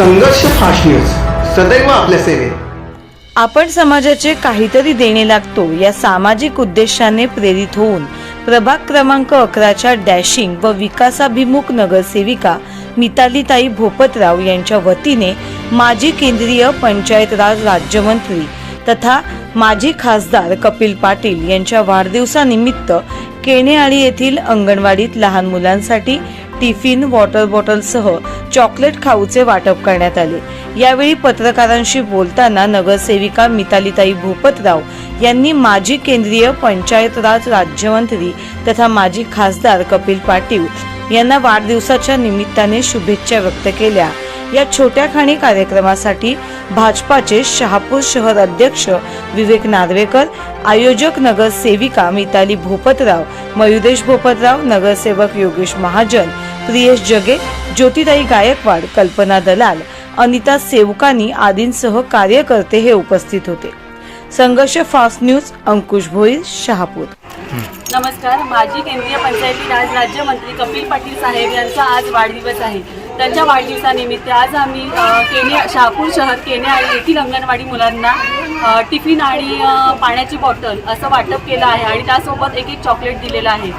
संघर्ष fast news सदैव आपल्या सेवेत. आपण समाजाचे काहीतरी देणे लागतो या सामाजिक उद्देशाने प्रेरित होऊन प्रभाग क्रमांक अकराच्या डॅशिंग व विकासाभिमुख नगरसेविका मितालीताई भोपतराव यांच्या वतीने माजी केंद्रीय पंचायत राज राज्यमंत्री तथा माजी खासदार कपिल पाटील यांच्या वाढदिवसानिमित्त केणेआळी येथील अंगणवाडीत लहान मुलांसाठी टिफिन वॉटर बॉटलसह चॉकलेट खाऊचे वाटप करण्यात आले. यावेळी पत्रकारांशी बोलताना नगरसेविका मितालीताई भूपतराव यांनी माजी केंद्रीय पंचायत राज राज्यमंत्री तथा माजी खासदार कपिल पाटील यांना वाढदिवसाच्या निमित्ताने शुभेच्छा व्यक्त केल्या. या छोट्या खाणी कार्यक्रमासाठी भाजपाचे शहापूर शहर अध्यक्ष विवेक नार्वेकर आयोजक नगरसेविका मिताली भोपतराव मयुदेश भोपतराव नगरसेवक योगेश महाजन प्रियेश जगे ज्योतिताई गायकवाड कल्पना दलाल अनिता सेवकानी आदींसह कार्यकर्ते हे उपस्थित होते. Sangharsh fast news Ankush Bhoir Shahapur. नमस्कार. माजी केंद्रीय पंचायती राज राज्यमंत्री कपिल पाटील साहेब यांचा आज वाढदिवस आहे. त्यांच्या वाढदिवसानिमित्त आज आम्ही अ, केने शहापूर शहर केने येथील अंगणवाडी मुलांना टिफिन आणि पाण्याची बॉटल असं वाटप केलं आहे आणि त्यासोबत एक एक चॉकलेट दिलेलं आहे.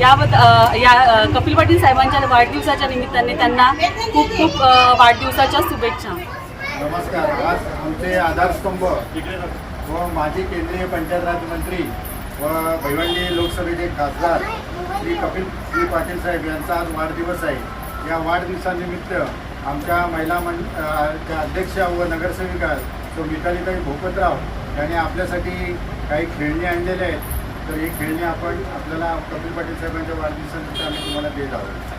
याबद्दल या कपिल पाटील साहेबांच्या वाढदिवसाच्या निमित्ताने त्यांना खूप खूप वाढदिवसाच्या शुभेच्छा. नमस्कार. आज आमचे आधारस्तंभ व माजी केंद्रीय पंचायत राज मंत्री व भिवंडी लोकसभेचे खासदार श्री कपिल श्री पाटील साहेब यांचा आज वाढदिवस आहे. या वाढदिवसानिमित्त आमच्या महिला मं अ, च्या अध्यक्ष व नगरसेविका सो मितालीताई भोपतराव यांनी आपल्यासाठी काही खेळणी आणलेले आहेत. तर ही खेळणी आपण आपल्याला कपिल पाटील साहेबांच्या वाढदिवसानिमित्त आम्ही तुम्हाला देत आहोत.